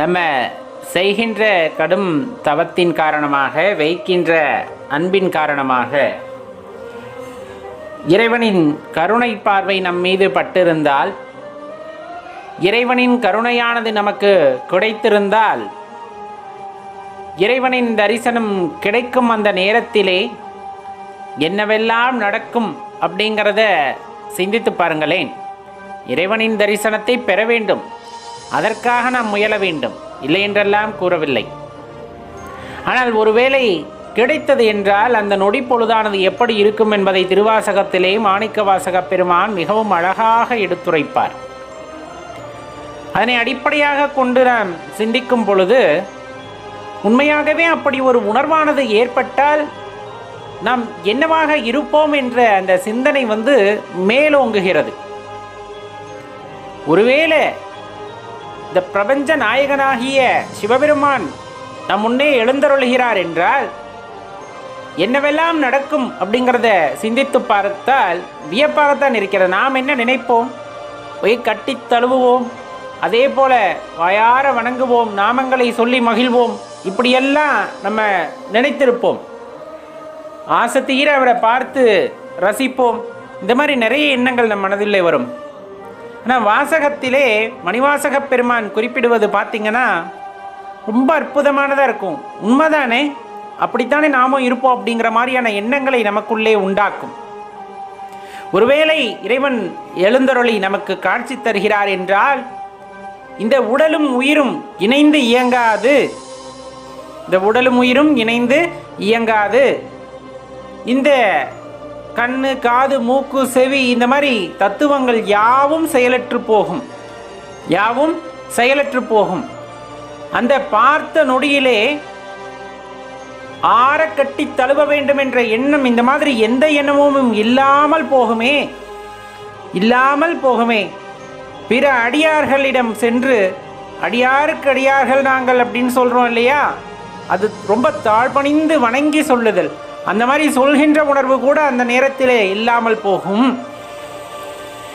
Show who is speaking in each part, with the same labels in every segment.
Speaker 1: நம்ம செய்கின்ற கடும் தவத்தின் காரணமாக வைக்கின்ற அன்பின் காரணமாக இறைவனின் கருணை பார்வை நம் மீது பட்டிருந்தால் இறைவனின் கருணையானது நமக்கு கிடைத்திருந்தால் இறைவனின் தரிசனம் கிடைக்கும் அந்த நேரத்திலே என்னவெல்லாம் நடக்கும் அப்படிங்கிறத சிந்தித்து பாருங்களேன். இறைவனின் தரிசனத்தை பெற வேண்டும். அதற்காக நாம் முயல வேண்டும். இல்லை என்றெல்லாம் கூறவில்லை. ஆனால் ஒருவேளை கிடைத்தது என்றால் அந்த நொடி பொழுதானது எப்படி இருக்கும் என்பதை திருவாசகத்திலே மாணிக்க வாசக பெருமான் மிகவும் அழகாக எடுத்துரைப்பார். அதனை அடிப்படையாக கொண்டு நாம் சிந்திக்கும் பொழுது உண்மையாகவே அப்படி ஒரு உணர்வானது ஏற்பட்டால் நாம் என்னவாக இருப்போம் என்ற அந்த சிந்தனை வந்து மேலோங்குகிறது. ஒருவேளை இந்த பிரபஞ்ச நாயகனாகிய சிவபெருமான் நம் முன்னே எழுந்தருளுகிறார் என்றால் என்னவெல்லாம் நடக்கும் அப்படிங்கிறத சிந்தித்து பார்த்தால் வியப்பாகத்தான் இருக்கிறது. நாம் என்ன நினைப்போம்? போய் கட்டி தழுவுவோம் அதே போல வாயார வணங்குவோம் நாமங்களை சொல்லி மகிழ்வோம் இப்படியெல்லாம் நம்ம நினைத்திருப்போம். ஆசை தீர அவரை பார்த்து ரசிப்போம். இந்த மாதிரி நிறைய எண்ணங்கள் நம் மனதிலே வரும். ஆனால் வாசகத்திலே மணிவாசக பெருமான் குறிப்பிடுவது பார்த்தீங்கன்னா ரொம்ப அற்புதமானதாக இருக்கும். உண்மைதானே? அப்படித்தானே நாமும் இருப்போம் அப்படிங்கிற மாதிரியான எண்ணங்களை நமக்குள்ளே உண்டாக்கும். ஒருவேளை இறைவன் எழுந்தருளி நமக்கு காட்சி தருகிறார் என்றால் இந்த உடலும் உயிரும் இணைந்து இயங்காது. இந்த உடலும் உயிரும் இணைந்து இயங்காது. இந்த கண்ணு காது மூக்கு செவி இந்த மாதிரி தத்துவங்கள் யாவும் செயலற்று போகும். யாவும் செயலற்று போகும். அந்த பார்த்த நொடியிலே ஆற கட்டி தழுவ வேண்டும் என்ற எண்ணம் இந்த மாதிரி எந்த எண்ணமும் இல்லாமல் போகுமே. இல்லாமல் போகுமே. பிற அடியார்களிடம் சென்று அடியாருக்கு அடியார்கள் நாங்கள் அப்படின்னு சொல்கிறோம் இல்லையா? அது ரொம்ப தாழ்பணிந்து வணங்கி சொல்லுதல். அந்த மாதிரி சொல்கின்ற உணர்வு கூட அந்த நேரத்திலே இல்லாமல் போகும்.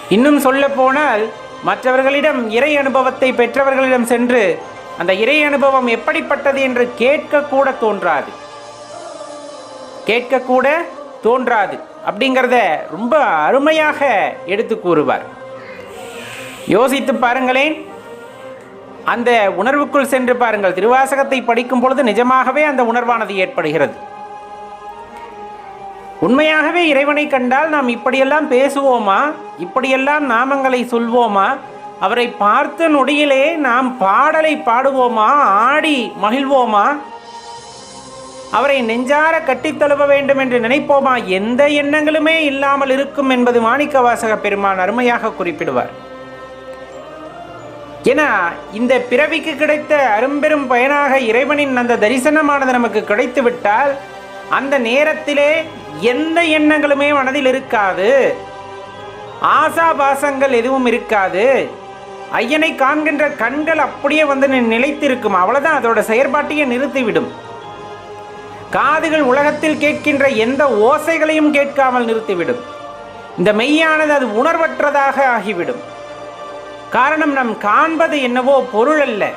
Speaker 1: இன்னும் சொல்ல போனால் மற்றவர்களிடம் இறை அனுபவத்தை பெற்றவர்களிடம் சென்று அந்த இறை அனுபவம் எப்படிப்பட்டது என்று கேட்கக்கூட தோன்றாது. கேட்கக்கூட தோன்றாது. அப்படிங்கிறத ரொம்ப அருமையாக எடுத்து கூறுவார். யோசித்து பாருங்களேன். அந்த உணர்வுக்குள் சென்று பாருங்கள். திருவாசகத்தை படிக்கும் பொழுது நிஜமாகவே அந்த உணர்வானது ஏற்படுகிறது. உண்மையாகவே இறைவனை கண்டால் நாம் இப்படியெல்லாம் பேசுவோமா? இப்படியெல்லாம் நாமங்களை சொல்வோமா? அவரை பார்த்த நொடியிலே நாம் பாடலை பாடுவோமா? ஆடி மகிழ்வோமா? அவரை நெஞ்சார கட்டித் தழுவ வேண்டும் என்று நினைப்போமா? எந்த எண்ணங்களுமே இல்லாமல் இருக்கும் என்பது மாணிக்க வாசக பெருமான் அருமையாக குறிப்பிடுவார். ஏன்னா இந்த பிறவிக்கு கிடைத்த அரும்பெரும் பயனாக இறைவனின் அந்த தரிசனமானது நமக்கு கிடைத்து விட்டால் அந்த நேரத்திலே எந்த எண்ணங்களுமே மனதில் இருக்காது. ஆசாபாசங்கள் எதுவும் இருக்காது. ஐயனை காண்கின்ற கண்கள் அப்படியே வந்து நிலைத்திருக்கும். அவ்வளவுதான் அதோட செயற்பாட்டையே நிறுத்திவிடும். காதுகள் உலகத்தில் கேட்கின்ற எந்த ஓசைகளையும் கேட்காமல் நிறுத்திவிடும். இந்த மெய்யானது அது உணர்வற்றதாக ஆகிவிடும். காரணம் நாம் காண்பது என்னவோ பொருள் அல்ல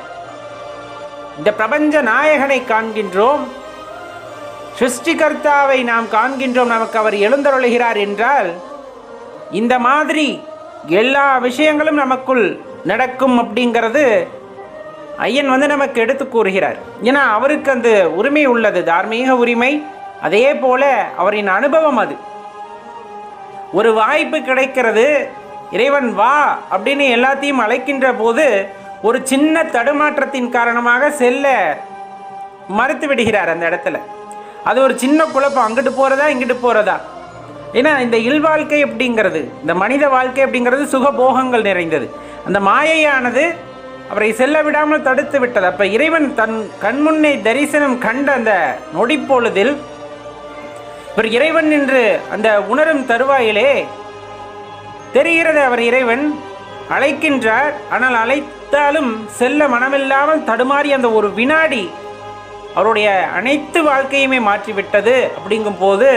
Speaker 1: இந்த பிரபஞ்ச நாயகனை காண்கின்றோம். சிருஷ்டிகர்த்தாவை நாம் காண்கின்றோம் நமக்கு அவர் எழுந்தருளுகிறார் என்றால் இந்த மாதிரி எல்லா விஷயங்களும் நமக்குள் நடக்கும் அப்படிங்கிறது ஐயன் வந்து நமக்கு எடுத்து கூறுகிறார். ஏன்னா அவருக்கு அந்த உரிமை உள்ளது தார்மீக உரிமை. அதே போல அவரின் அனுபவம் அது. ஒரு வாய்ப்பு கிடைக்கிறது இறைவன் வா அப்படின்னு எல்லாத்தையும் அழைக்கின்ற போது ஒரு சின்ன தடுமாற்றத்தின் காரணமாக செல்ல மறுத்து விடுகிறார் அந்த இடத்துல. அது ஒரு சின்ன குழப்பம். அங்கிட்டு போகிறதா இங்கிட்டு போகிறதா ஏன்னா இந்த இல்வாழ்க்கை அப்படிங்கிறது இந்த மனித வாழ்க்கை அப்படிங்கிறது சுகபோகங்கள் நிறைந்தது. அந்த மாயையானது அவரை செல்ல விடாமல் தடுத்து விட்டது. அப்போ இறைவன் தன் கண்முன்னே தரிசனம் கண்ட அந்த நொடிப்பொழுதில் இவர் இறைவன் என்று அந்த உணரும் தருவாயிலே தெரிகிறது அவர் இறைவன் அழைக்கின்றார். ஆனால் அழைத்தாலும் செல்ல மனமில்லாமல் தடுமாறி அந்த ஒரு வினாடி அவருடைய அனைத்து வாழ்க்கையுமே மாற்றிவிட்டது. அப்படிங்கும் போது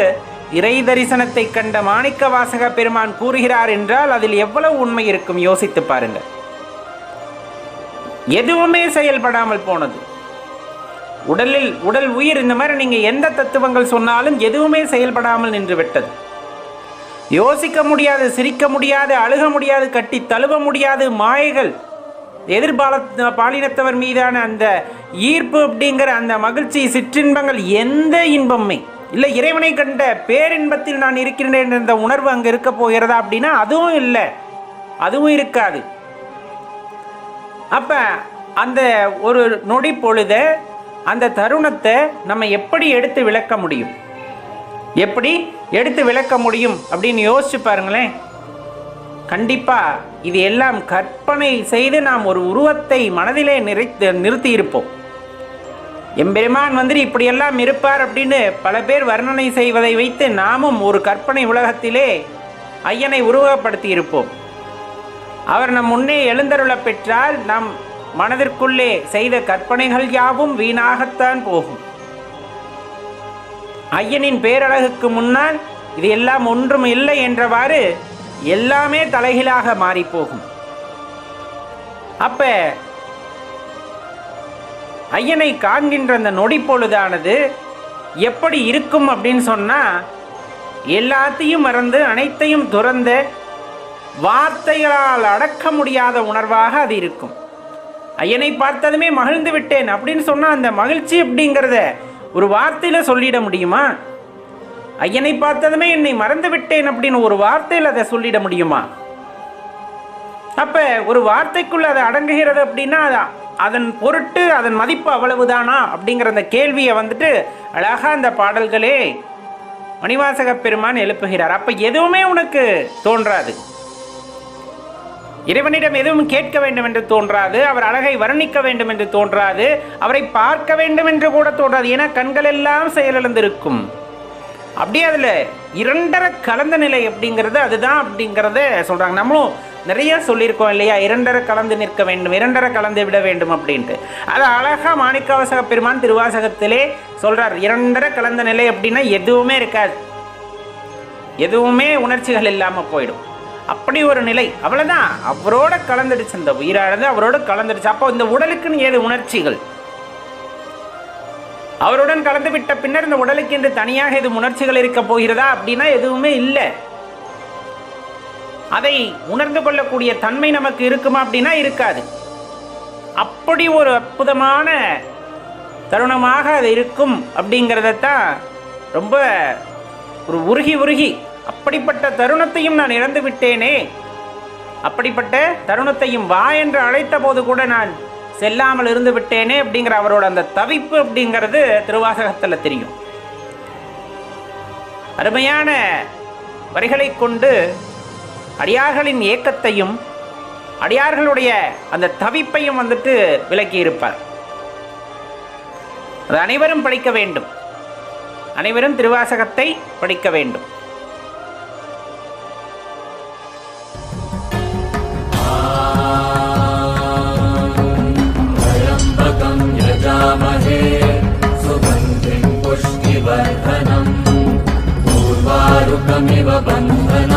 Speaker 1: இறை தரிசனத்தை கண்ட மாணிக்க வாசக பெருமான் கூறுகிறார் என்றால் அதில் எவ்வளவு உண்மை இருக்கும் யோசித்து பாருங்கள். எதுவுமே செயல்படாமல் போனது. உடலில் உடல் உயிர் இந்த மாதிரி நீங்க எந்த தத்துவங்கள் சொன்னாலும் எதுவுமே செயல்படாமல் நின்று விட்டது. யோசிக்க முடியாது சிரிக்க முடியாது அழுக முடியாது கட்டி தழுவ முடியாது மாயைகள் எதிர்பால பாலினத்தவர் மீதான அந்த ஈர்ப்பு அப்படிங்கிற அந்த மகிழ்ச்சி சிற்றின்பங்கள் எந்த இன்பமே இல்லை. இறைவனை கண்ட பேரின்பத்தில் நான் இருக்கிறேன் என்ற உணர்வு அங்கே இருக்க போகிறதா அப்படின்னா அதுவும் இல்லை. அதுவும் இருக்காது. அப்ப அந்த ஒரு நொடி பொழுத அந்த தருணத்தை நம்ம எப்படி எடுத்து விளக்க முடியும்? எப்படி எடுத்து விளக்க முடியும் அப்படின்னு யோசிச்சு பாருங்களேன். கண்டிப்பாக இது எல்லாம் கற்பனை செய்து நாம் ஒரு உருவத்தை மனதிலே நிறைத்து நிறுத்தியிருப்போம். எம்பெருமான் வந்து இப்படியெல்லாம் இருப்பார் அப்படின்னு பல பேர் வர்ணனை செய்வதை வைத்து நாமும் ஒரு கற்பனை உலகத்திலே ஐயனை உருவகப்படுத்தி இருப்போம் அவர் நம் முன்னே எழுந்தருள பெற்றால் நம் மனதிற்குள்ளே செய்த கற்பனைகள் யாவும் வீணாகத்தான் போகும். ஐயனின் பேரழகுக்கு முன்னால் இது எல்லாம் ஒன்றும் இல்லை என்றவாறு எல்லாமே தலைகீழாக மாறி போகும். அப்ப ஐயனை காண்கின்ற அந்த நொடி பொழுதானது எப்படி இருக்கும் அப்படின்னு சொன்னா எல்லாத்தையும் மறந்து அனைத்தையும் துறந்து வார்த்தைகளால் அடக்க முடியாத உணர்வாக அது இருக்கும். ஐயனை பார்த்ததுமே மகிழ்ந்து விட்டேன் அப்படின்னு சொன்னா அந்த மகிழ்ச்சி அப்படிங்கிறத ஒரு வார்த்தையில சொல்லிட முடியுமா? ஐயனை பார்த்ததுமே என்னை மறந்து விட்டேன் அப்படின்னு ஒரு வார்த்தையில் அதை சொல்லிட முடியுமா? அப்ப ஒரு வார்த்தைக்குள்ள அது அடங்குகிறது அப்படின்னா அதன் பொருட்டு அதன் மதிப்பு அவ்வளவுதானா அப்படிங்கிற அந்த கேள்வியை வந்துட்டு அழகா அந்த பாடல்களே மணிவாசக பெருமான் எழுப்புகிறார். அப்ப எதுவுமே உனக்கு தோன்றாது. இறைவனிடம் எதுவும் கேட்க வேண்டும் என்று தோன்றாது. அவர் அழகை வர்ணிக்க வேண்டும் என்று தோன்றாது. அவரை பார்க்க வேண்டும் என்று கூட தோன்றாது. ஏன்னா கண்கள் எல்லாம் செயலிழந்திருக்கும். அப்படியே அதில் இரண்டரை கலந்த நிலை அப்படிங்கிறது அதுதான் அப்படிங்கிறத சொல்கிறாங்க நம்மளும் நிறைய சொல்லியிருக்கோம் இல்லையா? இரண்டரை கலந்து நிற்க வேண்டும் இரண்டரை கலந்து விட வேண்டும் அப்படின்ட்டு. அது அழகா மாணிக்கவாசக பெருமான் திருவாசகத்திலே சொல்கிறார் இரண்டரை கலந்த நிலை அப்படின்னா எதுவுமே இருக்காது. எதுவுமே உணர்ச்சிகள் இல்லாமல் போயிடும். அப்படி ஒரு நிலை. அவ்வளோதான் அவரோட கலந்துடுச்சு. இந்த உயிரானது அவரோட கலந்துடுச்சு. அப்போ இந்த உடலுக்குன்னு ஏது உணர்ச்சிகள்? அவருடன் கலந்து விட்ட பின்னர் இந்த உடலுக்கு என்று தனியாக எது உணர்ச்சிகள் இருக்க போகிறதா அப்படின்னா எதுவுமே இல்லை. அதை உணர்ந்து கொள்ளக்கூடிய தன்மை நமக்கு இருக்குமா அப்படின்னா இருக்காது. அப்படி ஒரு அற்புதமான தருணமாக அது இருக்கும் அப்படிங்கிறதத்தான் ரொம்ப ஒரு உருகி உருகி அப்படிப்பட்ட தருணத்தையும் நான் இழந்து விட்டேனே. அப்படிப்பட்ட தருணத்தையும் வா என்று அழைத்த போது கூட நான் செல்லாமல் இருந்து விட்டேனே அப்படிங்கிற அவரோட அந்த தவிப்பு அப்படிங்கிறது திருவாசகத்தில் தெரியும். அருமையான வரிகளை கொண்டு அடியார்களின் ஏக்கத்தையும் அடியார்களுடைய அந்த தவிப்பையும் வந்துட்டு விளக்கி இருப்பார் அது அனைவரும் படிக்க வேண்டும். அனைவரும் திருவாசகத்தை படிக்க வேண்டும். धीमहे सुगन्धिम् पुष्टिवर्धनम् पूर्वारुकमिव बन्धनम्